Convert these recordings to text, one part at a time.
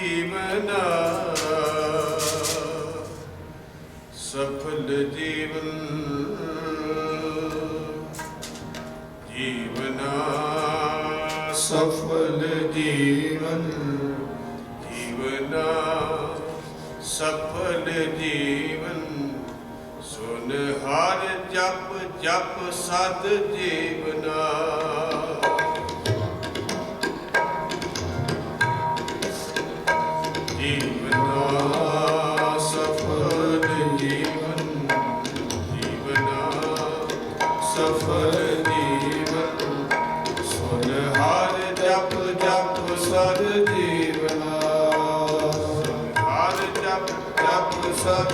ਜੀਵਨਾ ਸਫਲ ਜੀਵਨ ਜੀਵਨਾ ਸਫਲ ਜੀਵਨ ਜੀਵਨਾ ਸਫਲ ਜੀਵਨ ਸੁਨ ਜਪ ਜਪ ਸਦ ਜੀਵਨਾ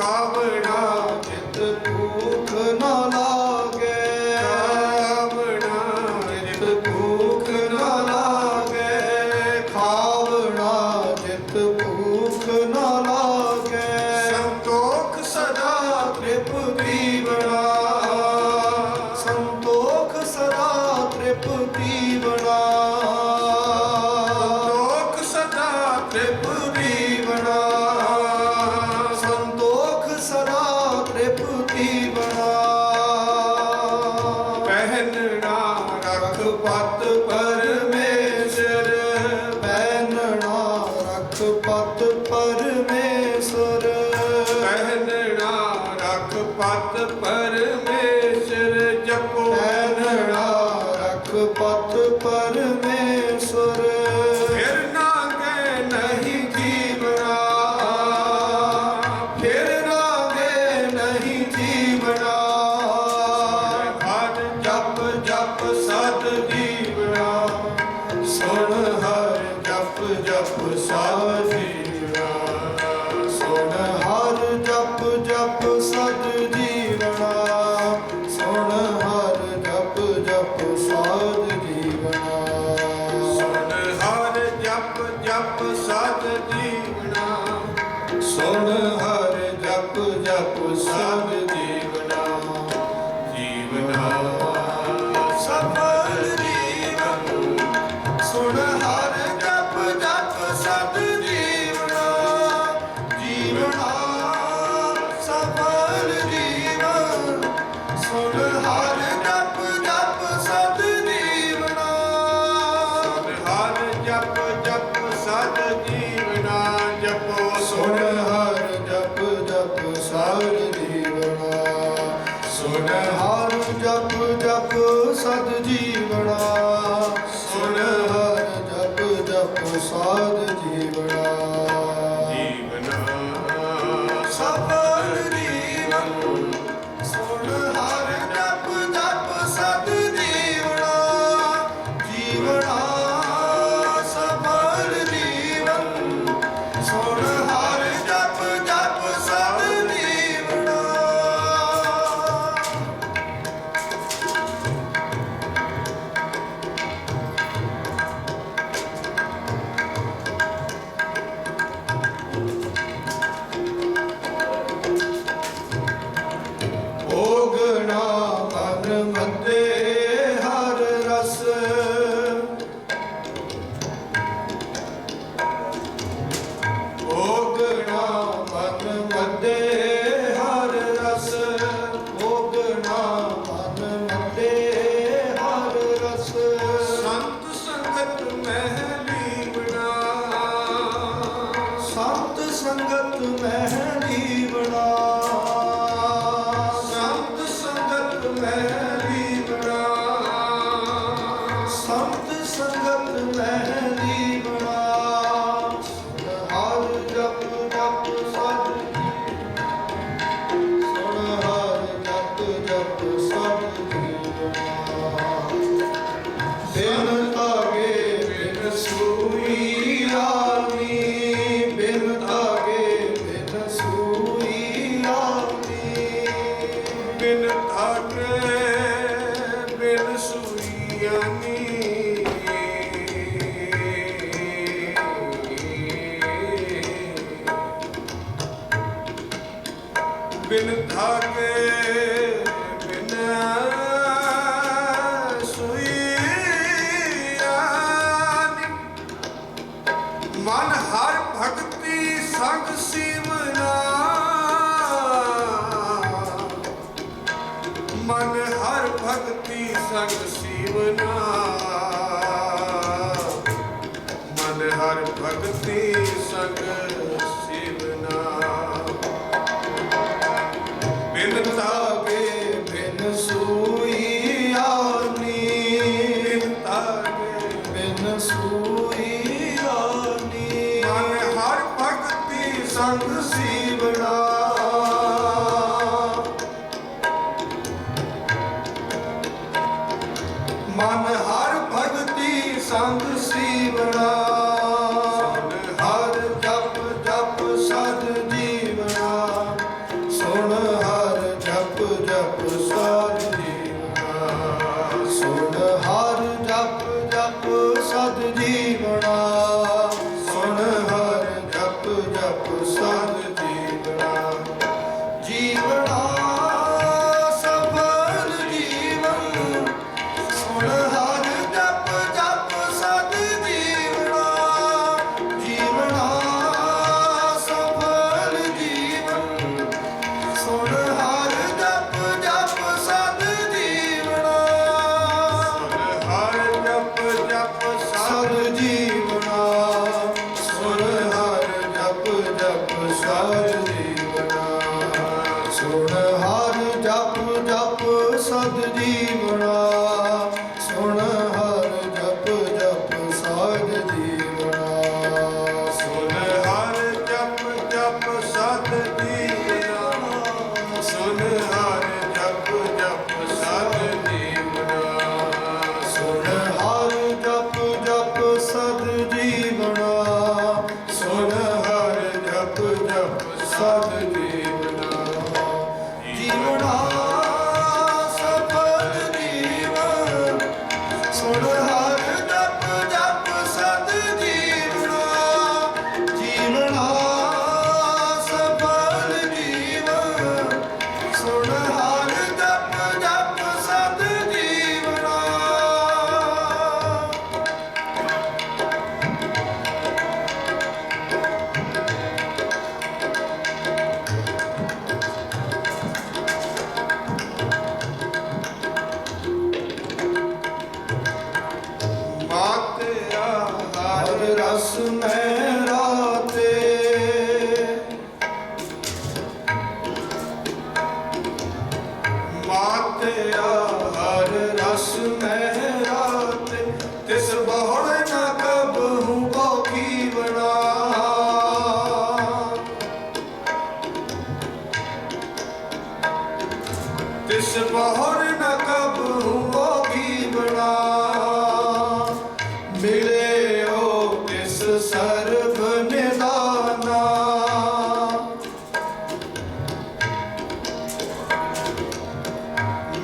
Bravo! passar. só ਸੰਗਤ ਮੈਂ ਮਨ ਹਰ ਭਗਤੀ ਸੰਗ ਸੀਵਨਾ। ਮਨ ਹਰ ਭਗਤੀ ਸੰਗ ਮਨ ਹਰ ਭਗਤੀ ਸੰਗ ਸੀਵਣਾ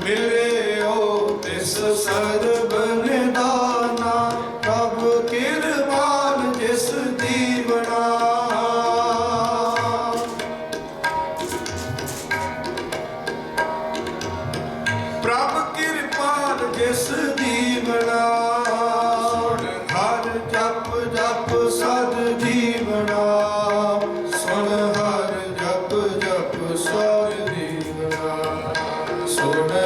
ਮਿਲਿਓ ਤਿਸ ਸਰਬਨ ਪ੍ਰਭ ਕਿਰਪਾਨ ਜਿਸ ਦੀਵਨਾ ਪ੍ਰਭ ਕਿਰਪਾਨ ਜਿਸ ਦੀਵਨਾ ਹਰ ਜਪ ਜਪ ਸਦ ਜੀਵਨਾ ਸੁਣ, ਹਰ ਜਪ ਜਪ ਸਦ ਜੀਵਨਾ ਸੁਣ